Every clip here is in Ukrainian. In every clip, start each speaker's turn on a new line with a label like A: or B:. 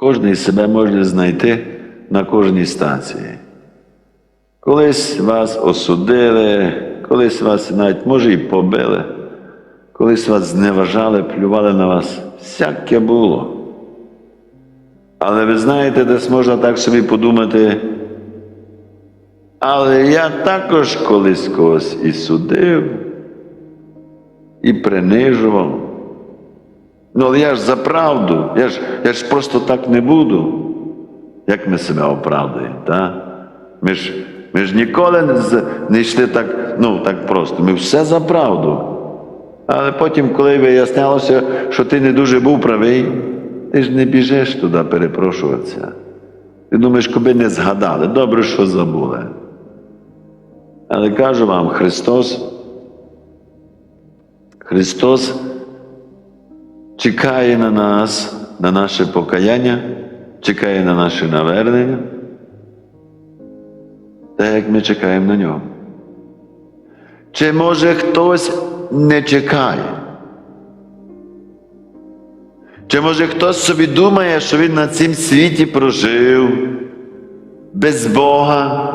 A: Кожний себе може знайти на кожній станції. Колись вас осудили, колись вас навіть може і побили, колись вас зневажали, плювали на вас. Всяке було. Але ви знаєте, десь можна так собі подумати. Але я також колись когось і судив, і принижував. Ну, але я ж за правду, я ж, я ж просто так не буду. Як ми себе оправдуємо, так? Ми ж, ми ж ніколи не, не йшли так, ну, так просто. Ми все за правду. Але потім, коли вияснялося, що ти не дуже був правий, ти ж не біжиш туди перепрошуватися. Ти думаєш, коби не згадали, добре, що забули. Але кажу вам, Христос, Христос чекає на нас, на наше покаяння, чекає на наше навернення, так як ми чекаємо на нього. Чи може хтось не чекає? Чи може хтось собі думає, що він на цім світі прожив без Бога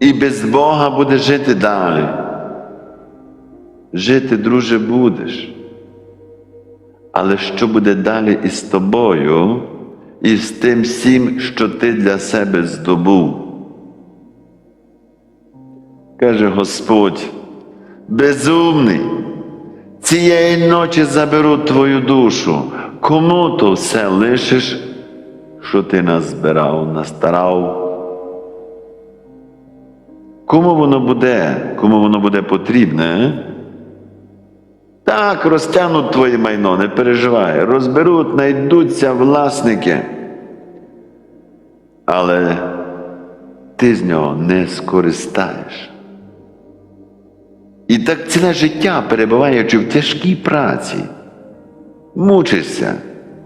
A: і без Бога буде жити далі? Жити, друже, будеш. Але що буде далі із тобою і з тим всім, що ти для себе здобув? Каже Господь, безумний, цієї ночі заберу твою душу. Кому то все лишиш, що ти назбирав, настарав? Кому воно буде, кому воно буде потрібне? Так, розтягнуть твоє майно, не переживай, розберуть, знайдуться власники. Але ти з нього не скористаєш. І так ціле життя, перебуваючи в тяжкій праці, мучишся,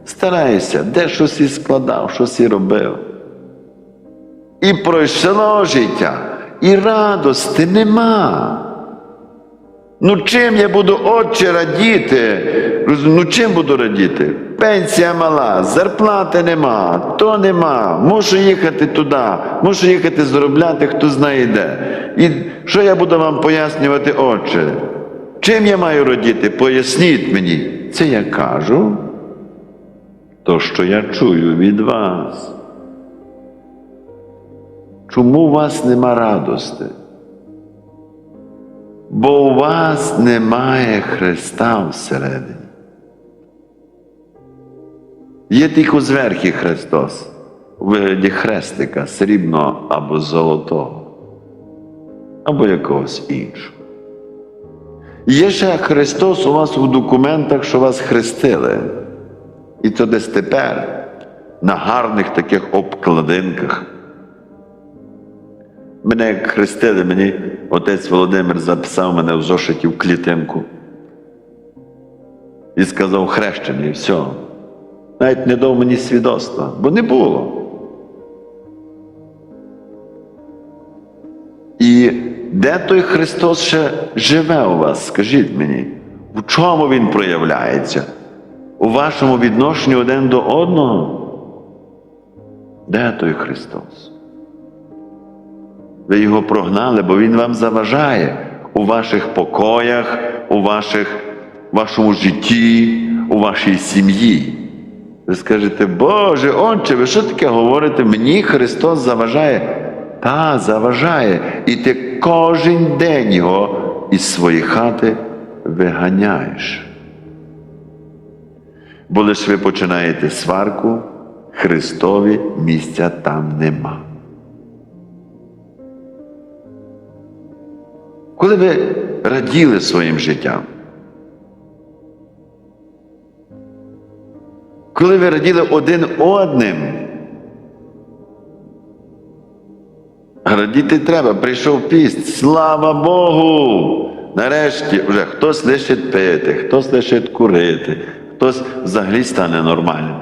A: стараєшся, де щось і складав, щось і робив. І пройшло життя, і радости нема. Ну чим я буду отче радіти? Ну чим буду радіти? Пенсія мала, зарплати нема, то нема, мушу їхати туди, мушу їхати заробляти, хто знає де. І що я буду вам пояснювати, отче? Чим я маю радіти? Поясніть мені. Це я кажу, то, що я чую від вас. Чому у вас нема радости? Бо у вас немає Христа всередині. Є тільки зверхи Христос у вигляді хрестика срібного або золотого, або якогось іншого. Є ще Христос у вас у документах, що вас хрестили. І то десь тепер на гарних таких обкладинках. Мене як хрестили, мені отець Володимир записав мене в зошиті в клітинку. І сказав хрещений, все. Навіть не дав мені свідоцтва, бо не було. І де той Христос ще живе у вас? Скажіть мені, в чому Він проявляється? У вашому відношенні один до одного? Де той Христос? Ви його прогнали, бо він вам заважає у ваших покоях, у ваших, вашому житті, у вашій сім'ї. Ви скажете, Боже, Отче, ви що таке говорите? Мені Христос заважає. Та, заважає. І ти кожен день його із своєї хати виганяєш. Бо лише ви починаєте сварку, Христові місця там нема. Коли ви раділи своїм життям? Коли ви раділи один одним? Радіти треба, прийшов піст. Слава Богу! Нарешті вже хтось лишить пити, хтось лишить курити, хтось взагалі стане нормальним.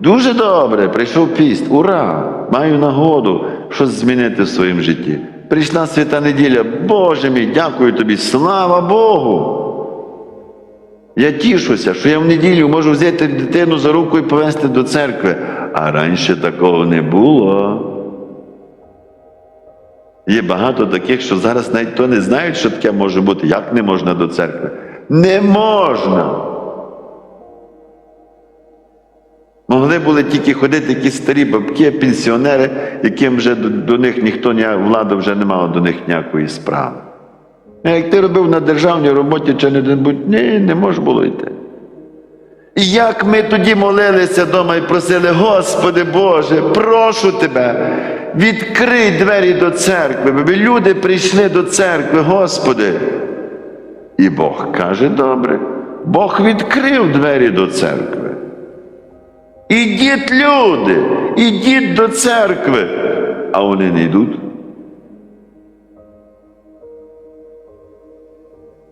A: Дуже добре, прийшов піст. Ура! Маю нагоду щось змінити в своєму житті. Прийшла свята неділя. Боже мій, дякую тобі, слава Богу! Я тішуся, що я в неділю можу взяти дитину за руку і повезти до церкви. А раніше такого не було. Є багато таких, що зараз навіть то не знають, що таке може бути. Як не можна до церкви? Не можна. Могли були тільки ходити якісь старі бабки, пенсіонери, яким вже до, до них ніхто ні, влада вже не мала до них ніякої справи. Як ти робив на державній роботі чи не будь ні, не може було йти. І як ми тоді молилися вдома і просили, Господи Боже, прошу тебе, відкрий двері до церкви, бо люди прийшли до церкви, Господи. І Бог каже, добре, Бог відкрив двері до церкви. Ідіть, люди, ідіть до церкви, а вони не йдуть.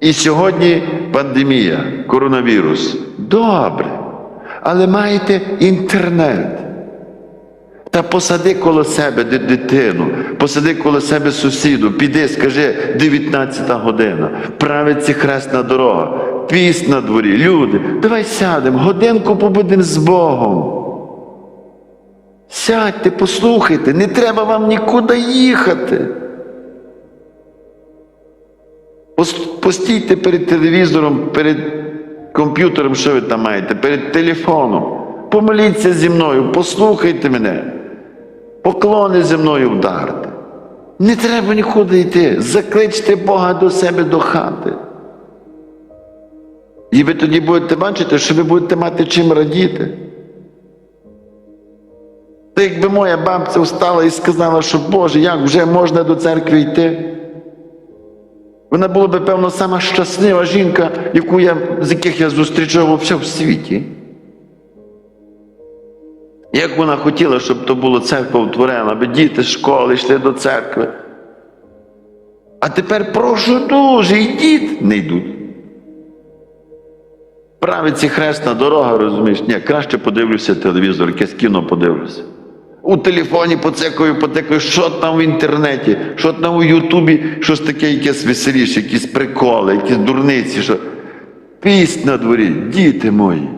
A: І сьогодні пандемія, коронавірус. Добре. Але маєте інтернет. Та посади коло себе дитину, посади коло себе сусіду, піди, скажи, 19 година, правиться хресна дорога, піст на дворі, люди, давай сядемо, годинку побудемо з Богом. Сядьте, послухайте, не треба вам нікуди їхати. Постійте перед телевізором, перед комп'ютером, що ви там маєте, перед телефоном. Помоліться зі мною, послухайте мене. Поклони зі мною вдарте. Не треба нікуди йти. Закличте Бога до себе до хати. І ви тоді будете бачити, що ви будете мати чим радіти. Та якби моя бабця встала і сказала, що Боже, як вже можна до церкви йти? Вона була би, певно, сама щаслива жінка, яку я, з яких я зустрічав все в світі. Як вона хотіла, щоб то було церква утворена, аби діти з школи йшли до церкви. А тепер прошу дуже, йдіть, не йдуть. Правиться хресна дорога, розумієш? Ні, краще подивлюся телевізор, якесь кіно подивлюся. У телефоні поцекаю, потекаю, що там в інтернеті, що там у Ютубі, щось таке, якесь веселіше, якісь приколи, якісь дурниці. Що... Пість на дворі, діти мої.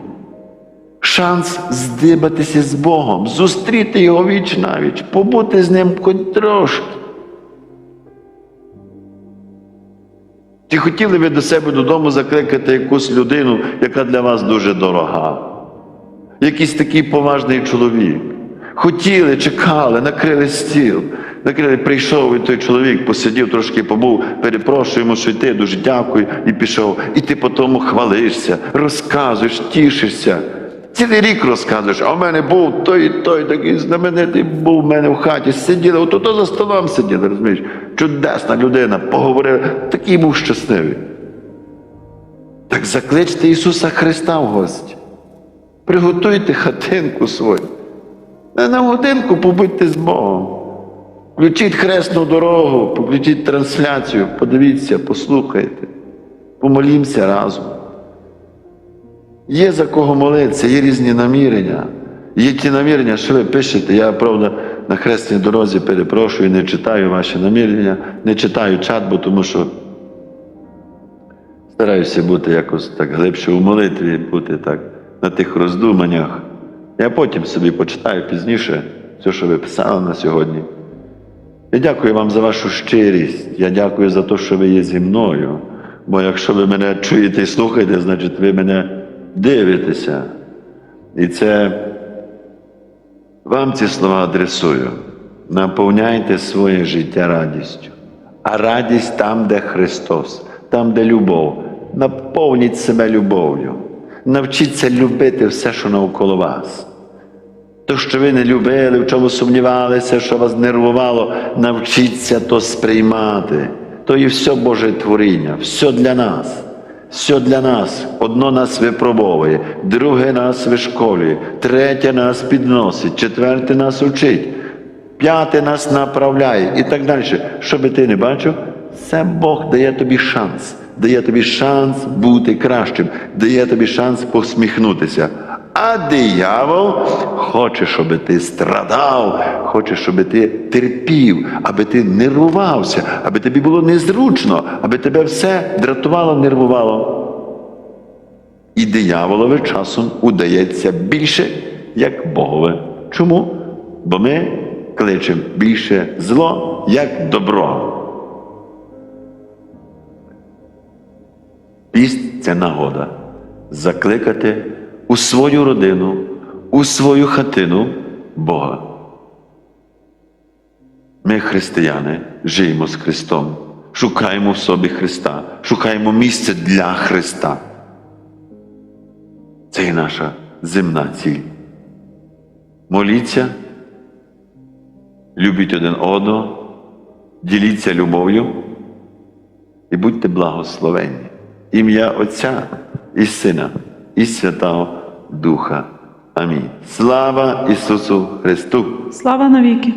A: Шанс здибатися з Богом, зустріти його віч навіч, побути з ним хоч трошки. Чи хотіли ви до себе додому закликати якусь людину, яка для вас дуже дорога? Якийсь такий поважний чоловік. Хотіли, чекали, накрили стіл. Накрили, прийшов і той чоловік, посидів, трошки побув, перепрошуємо, що йти, дуже дякую, і пішов. І ти по тому хвалишся, розказуєш, тішишся. Цілий рік розказуєш, а в мене був той той такий знаменитий був в мене в хаті. Сиділи, от то за столом сиділи, розумієш? Чудесна людина, поговорили, такий був щасливий. Так закличте Ісуса Христа в гості. Приготуйте хатинку свою. Не на годинку побудьте з Богом. Включіть хресну дорогу, включіть трансляцію, подивіться, послухайте, помолімося разом. Є за кого молитися, є різні намірення. Є ті намірення, що ви пишете. Я, правда, на хресній дорозі перепрошую, не читаю ваші намірення, не читаю чат, бо тому що стараюся бути якось так глибше у молитві, бути так на тих роздуманнях. Я потім собі почитаю пізніше все, що ви писали на сьогодні. Я дякую вам за вашу щирість. Я дякую за те, що ви є зі мною. Бо якщо ви мене чуєте і слухаєте, значить ви мене дивитеся. І це вам ці слова адресую. Наповняйте своє життя радістю. А радість там, де Христос, там, де любов. Наповніть себе любов'ю. Навчіться любити все, що навколо вас. То, що ви не любили, в чому сумнівалися, що вас нервувало, навчіться то сприймати. То і все Боже творіння, все для нас, все для нас. Одно нас випробовує, друге нас вишколює, третє нас підносить, четверте нас учить, п'яте нас направляє і так далі. Що би ти не бачив, це Бог дає тобі шанс, дає тобі шанс бути кращим, дає тобі шанс посміхнутися. А диявол хоче, щоб ти страдав, хоче, щоб ти терпів, аби ти нервувався, аби тобі було незручно, аби тебе все дратувало, нервувало. І дияволові часом удається більше, як Богове. Чому? Бо ми кличемо більше зло, як добро. Піст це нагода закликати у свою родину, у свою хатину Бога. Ми, християни, живемо з Христом, шукаємо в собі Христа, шукаємо місце для Христа. Це і наша земна ціль. Моліться, любіть один одного, діліться любов'ю і будьте благословенні. Ім'я Отця і Сина, і Святого Духа. Амінь. Слава Ісусу Христу!
B: Слава навіки!